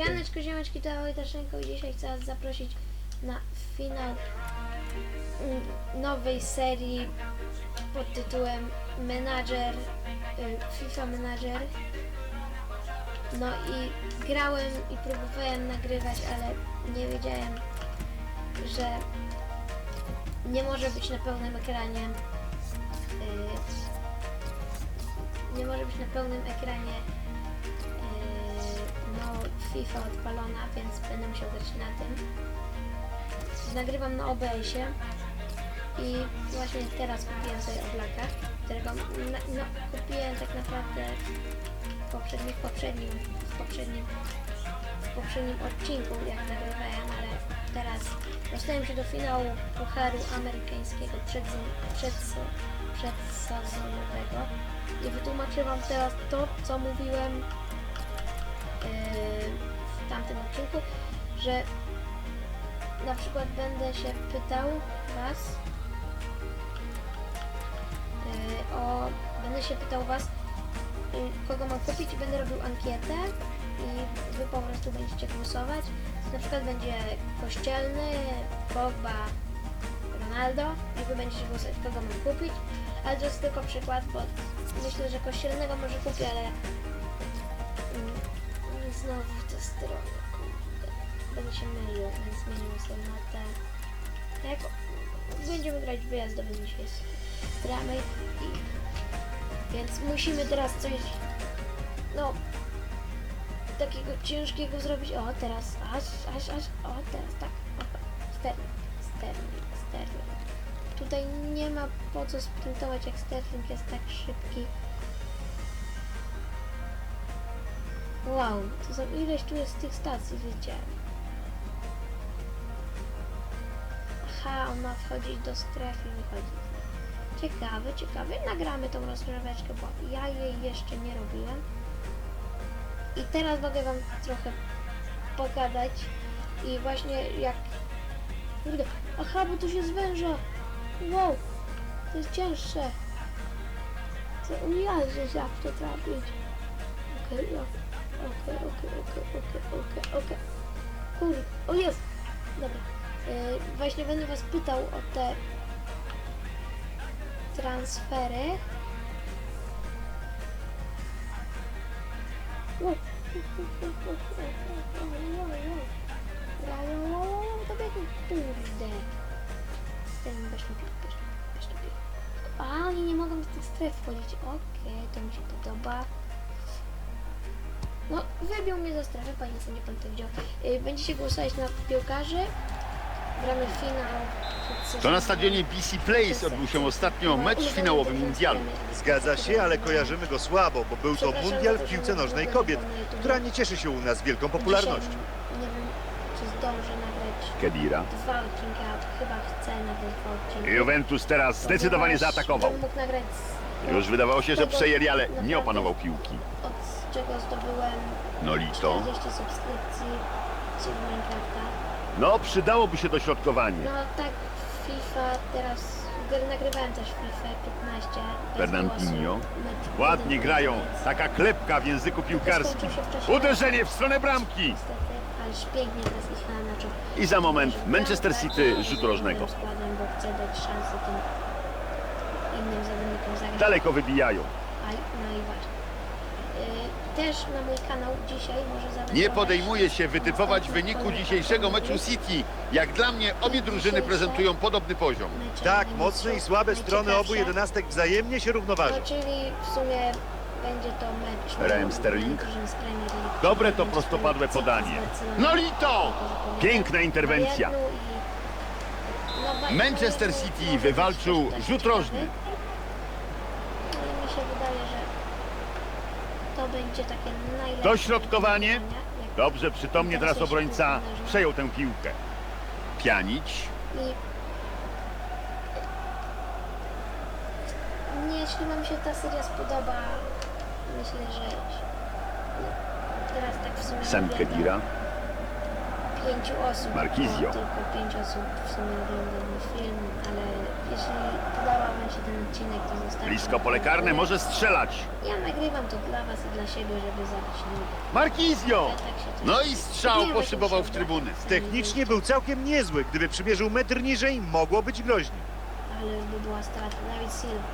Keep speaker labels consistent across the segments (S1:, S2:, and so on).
S1: Siemaneczko, ziomeczki, to Wojtaszenko i dzisiaj chcę was zaprosić na finał mm, nowej serii pod tytułem Manager, y, FIFA Manager. No i grałem i próbowałem nagrywać, ale nie wiedziałem, że nie może być na pełnym ekranie. y, Nie może być na pełnym ekranie FIFA odpalona, więc będę musiał grać na tym. Nagrywam na OBS-ie i właśnie teraz kupiłem sobie Oblaka, którego na, no, kupiłem tak naprawdę w poprzednim, poprzednim, poprzednim, poprzednim odcinku, jak nagrywałem, ale teraz dostałem się do finału Pucharu Amerykańskiego przed, przed, przedsezonowego i wytłumaczę Wam teraz to, co mówiłem w tamtym odcinku, że na przykład będę się pytał Was yy, o, będę się pytał Was, yy, kogo mam kupić i będę robił ankietę i Wy po prostu będziecie głosować. Na przykład będzie Kościelny, Pogba, Ronaldo i Wy będziecie głosować, kogo mam kupić, ale to jest tylko przykład, bo myślę, że Kościelnego może kupię, ale Znowu w tę stronę, kurde. Będę się mylił, więc zmienił sobie na. Jak będziemy grać wyjazdowy dzisiaj gramy i... Więc musimy teraz coś, no, takiego ciężkiego zrobić. O, teraz, aż, aż, aż, o, teraz, tak, sterling, sterling, sterling. Tutaj nie ma po co sprintować, jak sterling jest tak szybki. Wow, to za ileś tu jest tych stacji, wiecie. Aha, on ma wchodzić do strefy i wychodzić. Ciekawe, ciekawe. Nagramy tą rozgrzeweczkę, bo ja jej jeszcze nie robiłem. I teraz mogę wam trochę pogadać. I właśnie jak... Kurde, aha, bo to się zwęża. Wow, to jest cięższe. Co, ja, jak to trafić. Okej, okay, Okej, okej, okej, okej, okej, okej. Kurde, o jest! Dobra. Yy, właśnie będę was pytał o te transfery. Wow. Kurde. Ten na piłkę. A, oni nie mogą z tych stref wchodzić. Okej, to mi się podoba. No, wybił mnie za strefę, panie sędzia, pan to widział. Y, Będziecie głosować na piłkarzy. Gramy finał.
S2: To na stadionie BC Place odbył się ostatnio mecz finałowy mundialu.
S3: Zgadza się, ale kojarzymy go słabo, bo był to mundial w piłce nożnej kobiet, która nie cieszy się u nas wielką popularnością.
S1: Dzisiaj, nie wiem, czy zdążę nagrać
S2: Kedira.
S1: dwa odcinki, a chyba chcę nagrać dwa odcinki.
S2: Juventus teraz zdecydowanie
S1: Ponieważ
S2: zaatakował.
S1: bym mógł nagrać z-
S2: Już wydawało się, że przejęli, ale nie opanował piłki.
S1: Od czego zdobyłem
S2: Nolito.
S1: 40 subskrypcji z Minecrafta.
S2: No, przydałoby się dośrodkowanie.
S1: No tak, FIFA teraz, gry- nagrywałem też FIFA 15. bez
S2: Fernandinho.
S1: głosu. Mecz
S2: Ładnie
S1: jeden
S2: grają.
S1: koniec.
S2: Taka klepka w języku piłkarskim. Uderzenie w stronę bramki.
S1: Niestety, ale pięknie teraz na.
S2: I za moment Manchester City rzut rożnego.
S1: Składam, bo chcę dać szansę tym innym zawodnikom zagrać.
S2: Daleko wybijają.
S1: No i właśnie. Y, Też na mój kanał dzisiaj może.
S2: Nie podejmuje się wytypować
S1: następny
S2: wyniku dzisiejszego meczu. City. Jak dla mnie obie drużyny prezentują podobny poziom.
S3: Tak, mocne i słabe strony obu jedenastek wzajemnie się równoważą.
S1: No, czyli w sumie będzie to mecz...
S2: Raheem Sterling. Dobre to prostopadłe podanie.
S1: Barceloną.
S2: Nolito! Piękna interwencja.
S1: No
S2: Manchester City wywalczył rzut rożny.
S1: No i mi się wydaje, że to będzie takie najlepsze...
S2: Dośrodkowanie. Dobrze, przytomnie teraz obrońca przejął tę piłkę. Pianić.
S1: I nie, jeśli Wam się ta seria spodoba, myślę, że teraz tak w sumie
S2: Sam
S1: mówię,
S2: Kedira.
S1: pięciu osób.
S2: Marquisio.
S1: Bo tylko pięć osób w sumie ogląda mój film, ale jeśli ten odcinek, to zostawcie.
S2: Blisko pole karne, może strzelać.
S1: Ja nagrywam to dla Was i dla siebie, żeby zabić ludzi.
S2: Markizio!
S1: Tak
S2: No i strzał poszybował w trybuny.
S3: Technicznie był całkiem niezły. Gdyby przymierzył metr niżej, mogło być groźnie.
S1: Ale już by była strata. Dawid Silva.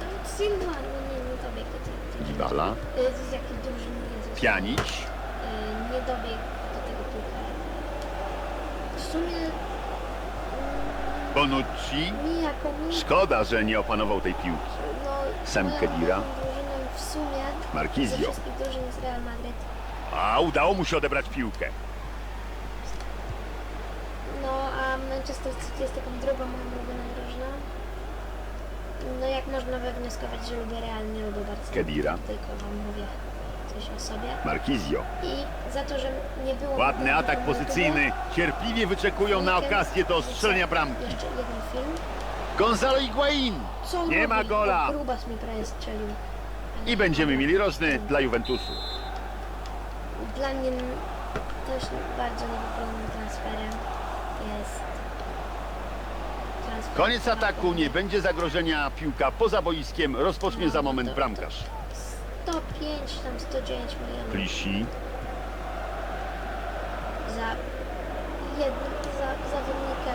S1: Dawid Silva, no nie, nie dobieg do tej
S2: Dybala.
S1: Y, Z jakiej drużyny jest?
S2: Pianić.
S1: Y, Nie dobieg do tego piłka. W sumie
S2: Bonucci.
S1: mi
S2: Szkoda, że nie opanował tej piłki.
S1: no,
S2: Sam
S1: moją ulubioną drużyną w sumie ze
S2: Markizio.
S1: wszystkich drużyn jest Real Madrid.
S2: A udało mu się odebrać piłkę.
S1: No, a Manchester City jest taką drugą moją ulubioną drużyną. No, jak można wywnioskować, że lubię Real, nie lubię Barcelony.
S2: Khedira.
S1: Tylko wam mówię coś o sobie.
S2: Markizio.
S1: I za to, że nie było...
S2: Ładny atak pozycyjny. Cierpliwie wyczekują na okazję do strzelenia bramki.
S1: Jeszcze jeden film.
S2: Gonzalo Higuain.
S1: Co
S2: Nie ma
S1: robi?
S2: gola.
S1: Grubas mi prawie strzelił.
S2: I będziemy mieli rożny dla Juventusu.
S1: Dla mnie też bardzo niewypalonym transferem jest... Transfer
S2: Koniec ataku, nie będzie zagrożenia. Piłka poza boiskiem. Rozpocznie za moment bramkarz.
S1: 105, tam 109 milionów.
S2: Klisi.
S1: za jednym za, zawodnika.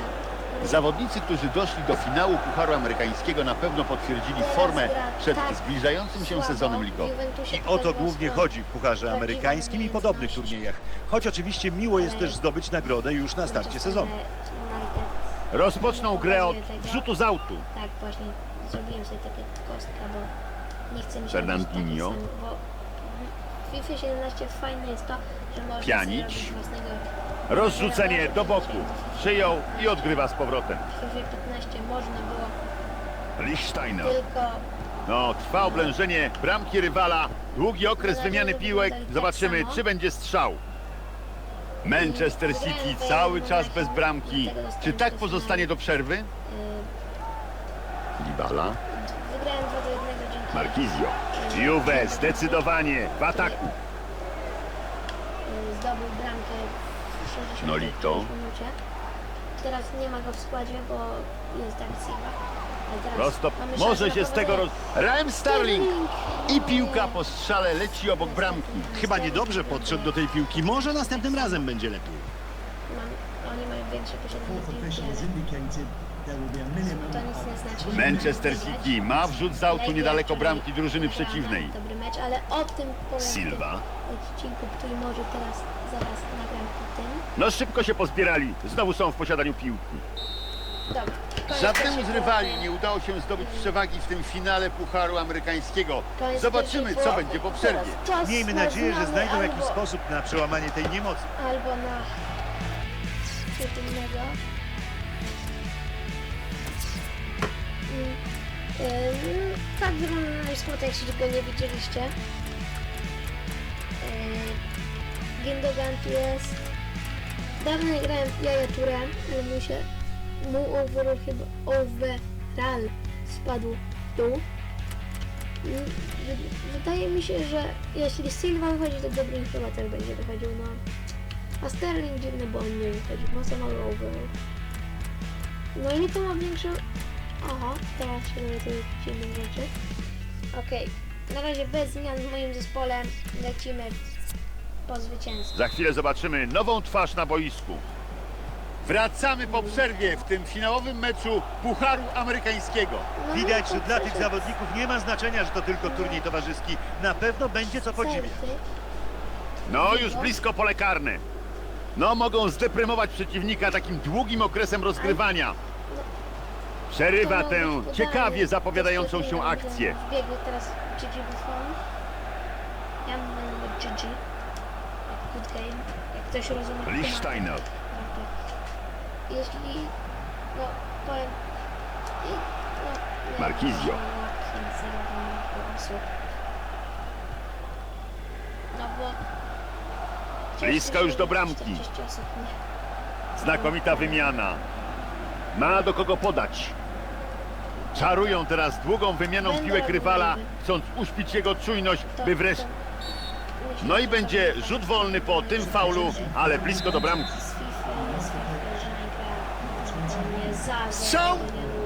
S2: Zawodnicy, którzy doszli do finału Pucharu Amerykańskiego na pewno potwierdzili
S1: teraz
S2: formę
S1: gra
S2: przed
S1: tak
S2: zbliżającym się
S1: słabo.
S2: sezonem ligowym.
S1: Juventusie
S3: I o to głównie chodzi w Pucharze Amerykańskim i podobnych turniejach. Choć oczywiście miło jest też zdobyć nagrodę już na starcie sezonu.
S2: Rozpoczną grę od
S1: Pokazuje tego.
S2: rzutu z autu.
S1: Tak, właśnie zrobiłem sobie takie kostka, bo nie chcę mi się
S2: Fernandinho.
S1: robić takie same, bo w FIFA 17 fajne jest to, że można
S2: Pjanic.
S1: sobie robić własnego
S2: Rozrzucenie do boku. Przyjął i odgrywa z powrotem.
S1: w FIFA 15 można było tylko
S2: No, trwa oblężenie bramki rywala. Długi okres wymiany piłek. Zobaczymy, czy będzie strzał. Manchester City cały czas bez bramki. Czy tak pozostanie do przerwy? Dybala. Markizio. Juve zdecydowanie w ataku.
S1: zdobył bramkę w 60
S2: Nolito.
S1: minucie. Teraz nie ma go w składzie, bo jest David Silva. Ale teraz
S2: Prosto
S1: mamy szansę
S2: może
S1: na
S2: się z tego roz... Raheem Sterling! I piłka po strzale leci obok bramki.
S4: Chyba niedobrze podszedł do tej piłki. Może następnym razem będzie lepiej.
S1: Mam, oni mają większe piłki, to nic nie znaczy.
S2: Manchester City ma wrzut z autu niedaleko bramki drużyny przeciwnej.
S1: Dobry mecz, ale o tym powiem
S2: Silva.
S1: w tym odcinku, który może teraz zaraz nagram o tym.
S2: No szybko się pozbierali. Znowu są w posiadaniu piłki.
S1: Dobra. koniec
S2: Żadnemu
S1: pierwszej
S2: z rywali
S1: połowy.
S2: nie udało się zdobyć przewagi w tym finale Pucharu Amerykańskiego.
S1: Koniec
S2: Zobaczymy,
S1: pierwszej
S2: co
S1: połowy.
S2: będzie po przerwie.
S1: Teraz czas
S3: Miejmy
S1: na
S3: nadzieję, że znajdą jakiś
S1: albo,
S3: sposób na przełamanie tej niemocy.
S1: Albo na coś innego. Ym, Tak wygląda nasz skład, jeśli go nie widzieliście. Yy, Gindogan tu jest. Dawno nie grałem Jaja Touré, ale mu się mu overall chyba overall spadł w dół. Mm, wy- Wydaje mi się, że jeśli Silva wychodzi, to chyba też będzie wychodził, no. A Sterling dziwny, bo on nie wychodził, ma za mały overall. No i to ma większe... Aha, teraz się dowiaduję dziwnych rzeczy. Okej, na razie bez zmian w moim zespole lecimy po zwycięstwo.
S2: Za chwilę zobaczymy nową twarz na boisku. Wracamy po przerwie w tym finałowym meczu Pucharu Amerykańskiego.
S1: No,
S3: Widać, że dla tych zawodników nie ma znaczenia, że to tylko turniej towarzyski. Na pewno będzie co podziwiać.
S2: No już blisko pole karne. No mogą zdeprymować przeciwnika takim długim okresem rozgrywania. Przerywa tę ciekawie zapowiadającą się akcję.
S1: Wbiegł teraz Buffon. Ja Gigi. Jak good game. Jak ktoś rozumie.
S2: Lichsteiner.
S1: Tak, tak. Jeśli, no powiem, i, no, głosu. No bo...
S2: Blisko już do bramki.
S1: 40 osób, nie.
S2: Znakomita wymiana. Ma do kogo podać. Czarują teraz długą wymianą piłek rywala, chcąc uśpić jego czujność, by wreszcie... No i będzie rzut wolny po tym faulu, ale blisko do bramki. Strzał!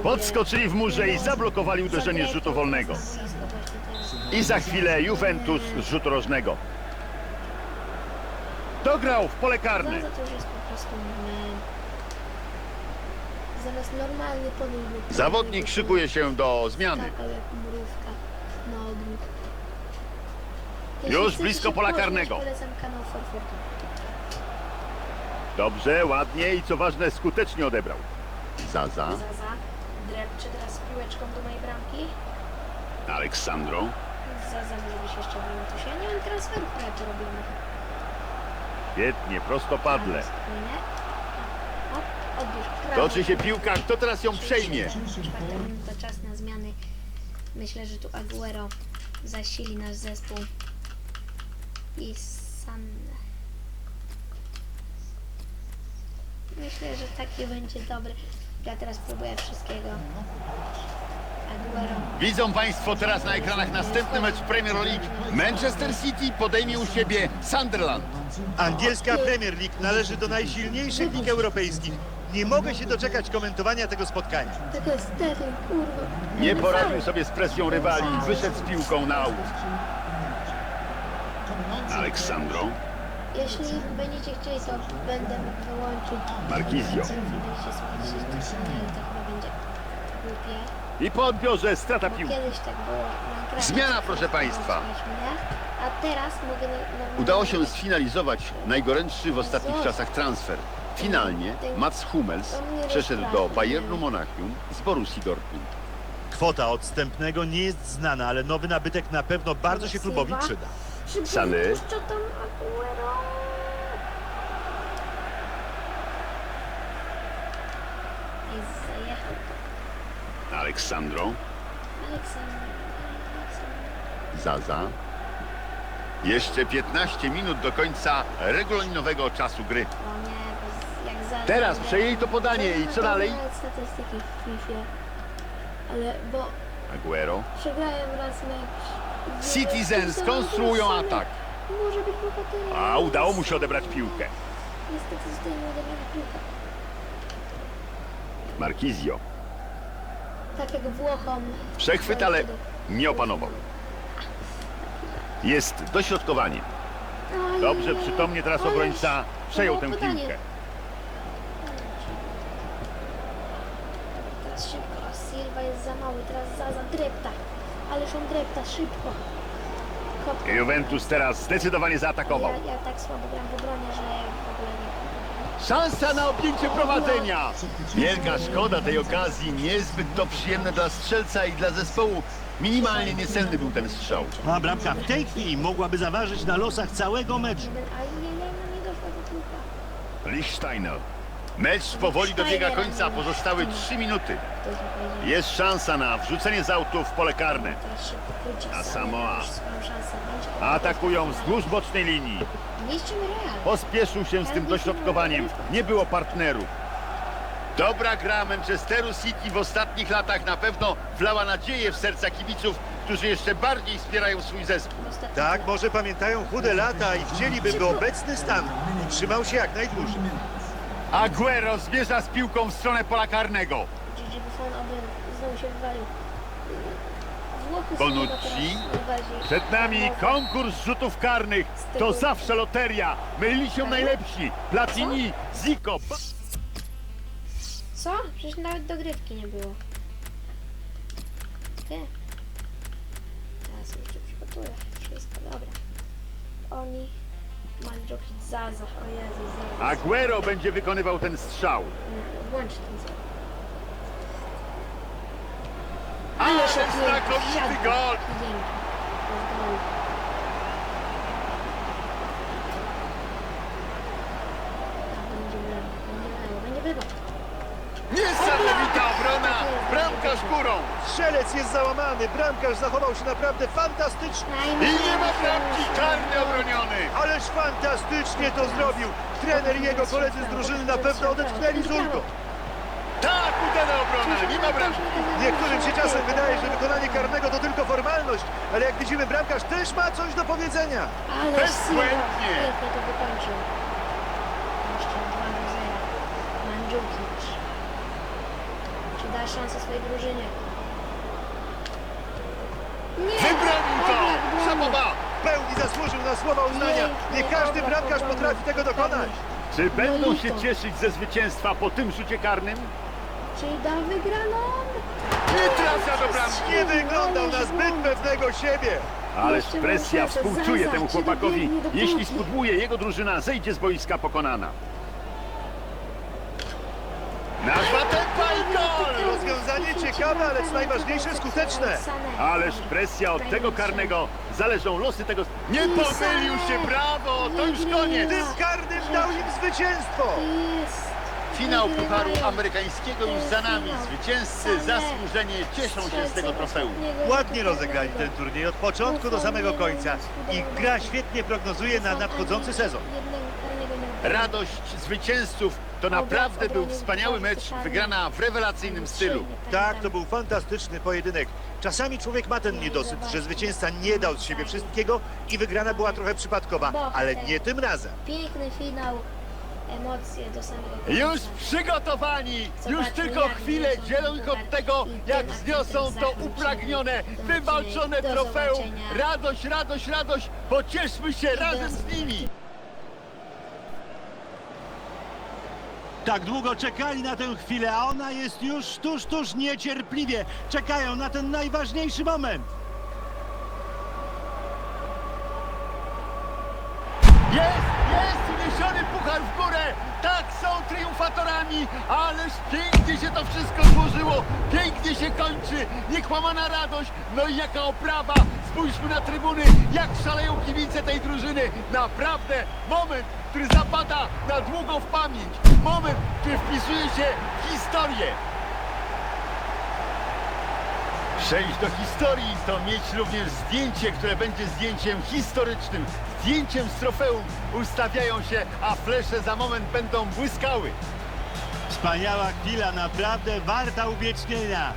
S2: Podskoczyli w murze i zablokowali uderzenie z rzutu wolnego. I za chwilę Juventus z rzutu rożnego. Dograł w pole karne.
S1: To już jest po prostu mem. Zamiast normalnie podejmuje.
S2: Zawodnik szykuje się do zmiany.
S1: Skakał jak mrówka na ogniu.
S2: Już
S1: chcecie
S2: blisko
S1: się
S2: pola
S1: poznać,
S2: karnego.
S1: Polecam kanał Forforka.
S2: Dobrze, ładnie i co ważne skutecznie odebrał. Zaza,
S1: Zaza drepcze teraz piłeczką do mojej bramki.
S2: Aleksandro.
S1: Zaza może być jeszcze wyłączył się. Nie mam transferów, które tu robimy.
S2: Świetnie, prostopadle. Toczy się piłka, kto teraz ją przejmie?
S1: Minuta, czas na zmiany. Myślę, że tu Aguero zasili nasz zespół. I San. Myślę, że taki będzie dobry. Ja teraz próbuję wszystkiego.
S2: Widzą Państwo teraz na ekranach następny mecz Premier League. Manchester City podejmie u siebie Sunderland.
S3: Angielska Premier League należy do najsilniejszych lig europejskich. Nie mogę się doczekać komentowania tego spotkania.
S2: Nie poradził sobie z presją rywali wyszedł z piłką na aut. Aleksandro,
S1: Jeśli będziecie chcieli, to będę mógł wyłączyć. Głupie.
S2: I po odbiorze strata
S1: Bo
S2: piłki.
S1: kiedyś tak było na.
S2: Zmiana, proszę państwa.
S1: A teraz mogę... normalnie-
S2: Udało się sfinalizować najgorętszy w ostatnich czasach transfer. Finalnie Mats Hummels przeszedł do Bayernu Monachium z Borussii Dortmund.
S3: Kwota odstępnego nie jest znana, ale nowy nabytek na pewno bardzo się klubowi przyda.
S1: Szybko
S2: Sany.
S1: wypuszcza tam Aguero. Jest zajechał.
S2: Aleksandro. Zaza. Jeszcze 15 minut do końca regulaminowego czasu gry.
S1: O nie, bo jak za...
S2: Teraz przejęli to podanie i co dalej?
S1: Statystyki w FIFA. Ale, bo
S2: Aguero.
S1: przegrałem raz mecz. z-
S2: Citizens
S1: z- z-
S2: konstruują
S1: z-
S2: atak.
S1: Może być bohaterem.
S2: A udało mu się odebrać piłkę.
S1: Niestety zdejmę odebrać piłkę.
S2: Marquisio.
S1: Tak jak Włochom.
S2: Przechwyt, ale nie opanował. Jest dośrodkowanie. Dobrze, przytomnie teraz
S1: Ależ
S2: obrońca przejął
S1: to
S2: tę
S1: było podanie.
S2: piłkę.
S1: Teraz szybko. Silva jest za mały. Teraz Zaza drepta. Ależ on drepta szybko. Kopka.
S2: Juventus teraz zdecydowanie
S1: Ja,
S2: zaatakował.
S1: ja tak słabo gram w obronie, że.
S2: Szansa na objęcie prowadzenia. Wielka szkoda tej okazji. Niezbyt to przyjemne dla strzelca i dla zespołu. Minimalnie niecelny był ten strzał.
S4: A bramka w tej chwili mogłaby zaważyć na losach całego meczu.
S1: Jeden,
S2: Mecz powoli dobiega końca. Pozostały 3 minuty. Jest szansa na wrzucenie z autu w pole karne. A
S1: sam
S2: Samoa. Atakują wzdłuż bocznej linii. Pospieszył się z tym dośrodkowaniem. Nie było partnerów. Dobra gra Manchesteru City w ostatnich latach na pewno wlała nadzieję w serca kibiców, którzy jeszcze bardziej wspierają swój zespół.
S3: Tak, może pamiętają chude lata i chcieliby, by obecny stan utrzymał się jak najdłużej.
S2: Aguero zmierza z piłką w stronę pola karnego.
S1: Gigi Buffon oby znowu się wywalił. Włochy są
S2: Bonucci.
S1: chyba teraz najbardziej
S2: Przed nami konkurs rzutów karnych. To zawsze loteria. Mylili się najlepsi. Platini, Zico. Ba-
S1: Co? Przecież nawet dogrywki nie było. Ty. Teraz już się przygotuję. Wszystko, dobra. Oni. Mandżukic Zaza. O Jezu, Zaza.
S2: Aguero będzie wykonywał ten strzał.
S1: Włącz ten Zaza.
S2: Ale znakomity gol.
S1: Dzięki. To jest gol. A, będzie w lewo, będzie w lewo, będzie w lewo.
S2: Niesamowita obrona. Bramkarz górą.
S3: Strzelec jest załamany, bramkarz zachował się naprawdę fantastycznie.
S2: I nie ma bramki. Karny obroniony.
S3: Ależ fantastycznie to zrobił. Trener i jego koledzy z drużyny na pewno odetchnęli z ulgą.
S2: Tak, udana obrona, nie ma bramki.
S3: Niektórym się czasem wydaje, że wykonanie karnego to tylko formalność, ale jak widzimy, bramkarz też ma coś do powiedzenia.
S1: Ale
S2: Bezbłędnie.
S1: Pięknie to wykończył. Jeszcze 2 do 0. Mandzukic. Czy da szansę swojej drużynie? Nie!
S2: To!
S3: W pełni zasłużył na słowa uznania. Nie każdy bramkarz potrafi tego dokonać.
S2: Czy będą się cieszyć ze zwycięstwa po tym rzucie karnym?
S1: Czy da wygraną?
S2: Nie trafia do bramki.
S3: Nie wyglądał na zbyt pewnego siebie.
S2: Ależ
S1: Jeszcze
S2: presja
S1: muszę
S2: współczuje temu
S1: czy
S2: chłopakowi.
S1: dobiegnie do
S2: Jeśli
S1: piłki?
S2: spudłuje, jego drużyna zejdzie z boiska pokonana. Na dwa tempa i gol!
S3: Rozwiązanie ciekawe, ale co najważniejsze skuteczne.
S2: Ależ presja od tego karnego. Zależą losy tego... Nie pomylił się, brawo! To już koniec!
S3: Tym karnym dał im zwycięstwo.
S2: Finał Pucharu. Amerykańskiego już za nami. Zwycięzcy zasłużenie cieszą się z tego trofeum.
S3: Ładnie rozegrali ten turniej od początku do samego końca. Ich gra świetnie prognozuje na nadchodzący sezon.
S2: Radość zwycięzców to naprawdę był wspaniały mecz, wygrana w rewelacyjnym stylu.
S3: Tak, to był fantastyczny pojedynek. Czasami człowiek ma ten niedosyt, że zwycięzca nie dał z siebie wszystkiego i wygrana była trochę przypadkowa, ale nie tym razem.
S1: Piękny finał, emocje do samego końca.
S2: Już przygotowani, już tylko chwilę dzielą ich od tego, jak zniosą to upragnione, wywalczone trofeum. Radość, radość, radość, pocieszmy się razem z nimi.
S4: Tak długo czekali na tę chwilę, a ona jest już tuż, tuż niecierpliwie. Czekają na ten najważniejszy moment.
S2: Jest, jest uniesiony puchar w górę. Tak, są triumfatorami, ależ pięknie się to wszystko złożyło. Pięknie się kończy, niekłamana radość. No i jaka oprawa. Spójrzmy na trybuny, jak szaleją kibice tej drużyny. Naprawdę moment, który zapada na długo w pamięć. Moment, który wpisuje się w historię. Przejść do historii to mieć również zdjęcie, które będzie zdjęciem historycznym, zdjęciem z trofeum. Ustawiają się, a flesze za moment będą błyskały.
S4: Wspaniała chwila, naprawdę warta uwiecznienia.